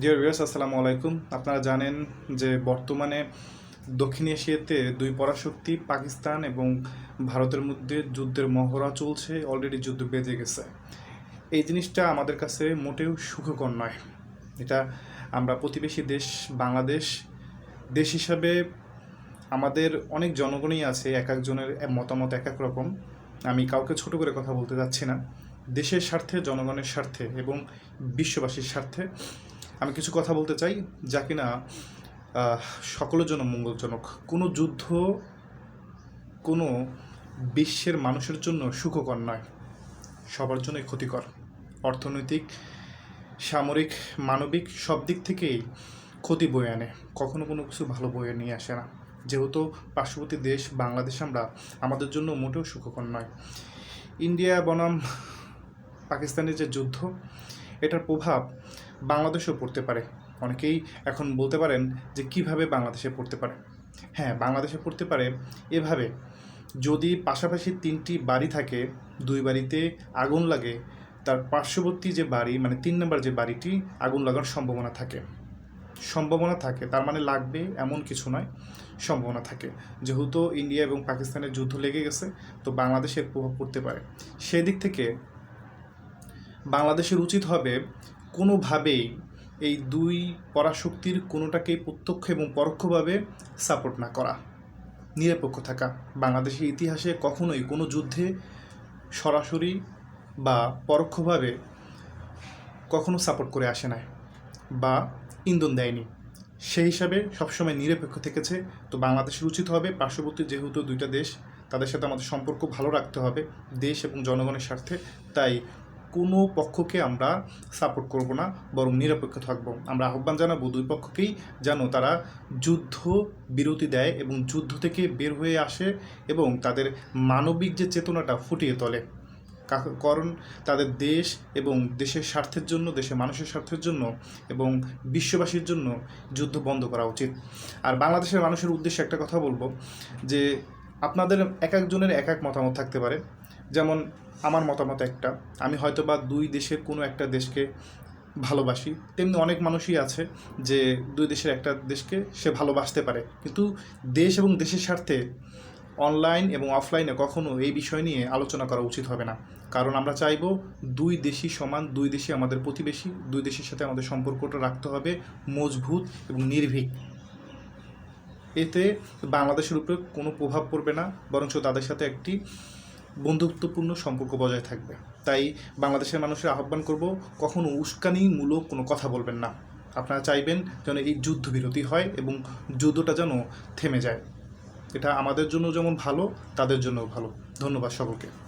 Dear viewers আসসালামু আলাইকুম। আপনারা জানেন যে বর্তমানে দক্ষিণ এশিয়াতে দুই পরাশক্তি, পাকিস্তান এবং ভারতের মধ্যে যুদ্ধের মহড়া চলছে অলরেডি যুদ্ধ বেজে গেছে। এই জিনিসটা আমাদের কাছে মোটেও সুখকর নয়। এটা আমরা প্রতিবেশী দেশ, বাংলাদেশ, দেশ হিসাবে আমাদের অনেক জনগণই আছে, এক একজনের মতামত এক এক রকম। আমি কাউকে ছোট করে কথা বলতে যাচ্ছি না। দেশের স্বার্থে, জনগণের স্বার্থে এবং বিশ্ববাসীর স্বার্থে আমি কিছু কথা বলতে চাই যা কিনা সকলের জন্য মঙ্গলজনক। কোনো যুদ্ধ কোনো বিশ্বের মানুষের জন্য সুখকর নয়। সবার জন্যই ক্ষতিকর। অর্থনৈতিক, সামরিক, মানবিক সব দিক থেকেই ক্ষতি বয়ে আনে। কখনো কোনো কিছু ভালো বয়ে নিয়ে আসে না। যেহেতু পার্শ্ববর্তী দেশ বাংলাদেশ আমরা, আমাদের জন্য মোটেও সুখকর নয়। ইন্ডিয়া বনাম পাকিস্তানের যে যুদ্ধ, এটার প্রভাব বাংলাদেশেও পড়তে পারে। অনেকেই এখন বলতে পারেন যে কীভাবে বাংলাদেশে পড়তে পারে। হ্যাঁ বাংলাদেশে পড়তে পারে এভাবে। যদি পাশাপাশি তিনটি বাড়ি থাকে, দুই বাড়িতে আগুন লাগে, তার পার্শ্ববর্তী যে বাড়ি মানে তিন নম্বর যে বাড়িটি, আগুন লাগার সম্ভাবনা থাকে। সম্ভাবনা থাকে, তার মানে লাগবে এমন কিছু নয়, সম্ভাবনা থাকে। যেহেতু ইন্ডিয়া এবং পাকিস্তানের যুদ্ধ লেগে গেছে, তো বাংলাদেশের প্রভাব পড়তে পারে। সেদিক থেকে বাংলাদেশের উচিত হবে কোনোভাবেই এই দুই পরাশক্তির কোনোটাকেই প্রত্যক্ষ এবং পরোক্ষভাবে সাপোর্ট না করা, নিরপেক্ষ থাকা। বাংলাদেশের ইতিহাসে কখনোই কোনো যুদ্ধে সরাসরি বা পরোক্ষভাবে কখনো সাপোর্ট করে আসে নাই বা ইন্ধন দেয়নি। সেই হিসাবে সবসময় নিরপেক্ষ থেকেছে। তো বাংলাদেশের উচিত হবে পার্শ্ববর্তী যেহেতু দুইটা দেশ, তাদের সাথে আমাদের সম্পর্ক ভালো রাখতে হবে, দেশ এবং জনগণের স্বার্থে। তাই কোনো পক্ষকে আমরা সাপোর্ট করব না, বরং নিরপেক্ষ থাকব। আমরা আহ্বান জানাব দুই পক্ষকেই যেন তারা যুদ্ধ বিরতি দেয় এবং যুদ্ধ থেকে বের হয়ে আসে এবং তাদের মানবিক যে চেতনাটা ফুটিয়ে তোলে। কারণ তাদের দেশ এবং দেশের স্বার্থের জন্য, দেশের মানুষের স্বার্থের জন্য এবং বিশ্ববাসীর জন্য যুদ্ধ বন্ধ করা উচিত। আর বাংলাদেশের মানুষের উদ্দেশ্যে একটা কথা বলব যে, আপনাদের এক একজনের এক এক মতামত থাকতে পারে। যেমন আমার মতামত একটা, আমি হয়তো বা দুই দেশের কোনো একটা দেশকে ভালোবাসি। তেমনি অনেক মানুষই আছে যে দুই দেশের একটা দেশকে সে ভালোবাসতে পারে। কিন্তু দেশ এবং দেশের স্বার্থে অনলাইন এবং অফলাইনে কখনো এই বিষয় নিয়ে আলোচনা করা উচিত হবে না। কারণ আমরা চাইব দুই দেশই সমান, দুই দেশই আমাদের প্রতিবেশী, দুই দেশের সাথে আমাদের সম্পর্কটা রাখতে হবে মজবুত এবং নির্ভীক। এতে বাংলাদেশের উপরে কোনো প্রভাব পড়বে না, বরঞ্চ তাদের সাথে একটি বন্ধুত্বপূর্ণ সম্পর্ক বজায় থাকবে। তাই বাংলাদেশের মানুষের আহ্বান করব, কখনো উস্কানিমূলক কোনো কথা বলবেন না। আপনারা চাইবেন যেন এই যুদ্ধ বিরতি হয় এবং যুদ্ধটা যেন থেমে যায়। এটা আমাদের জন্য যেমন ভালো, তাদের জন্যও ভালো। ধন্যবাদ সকলকে।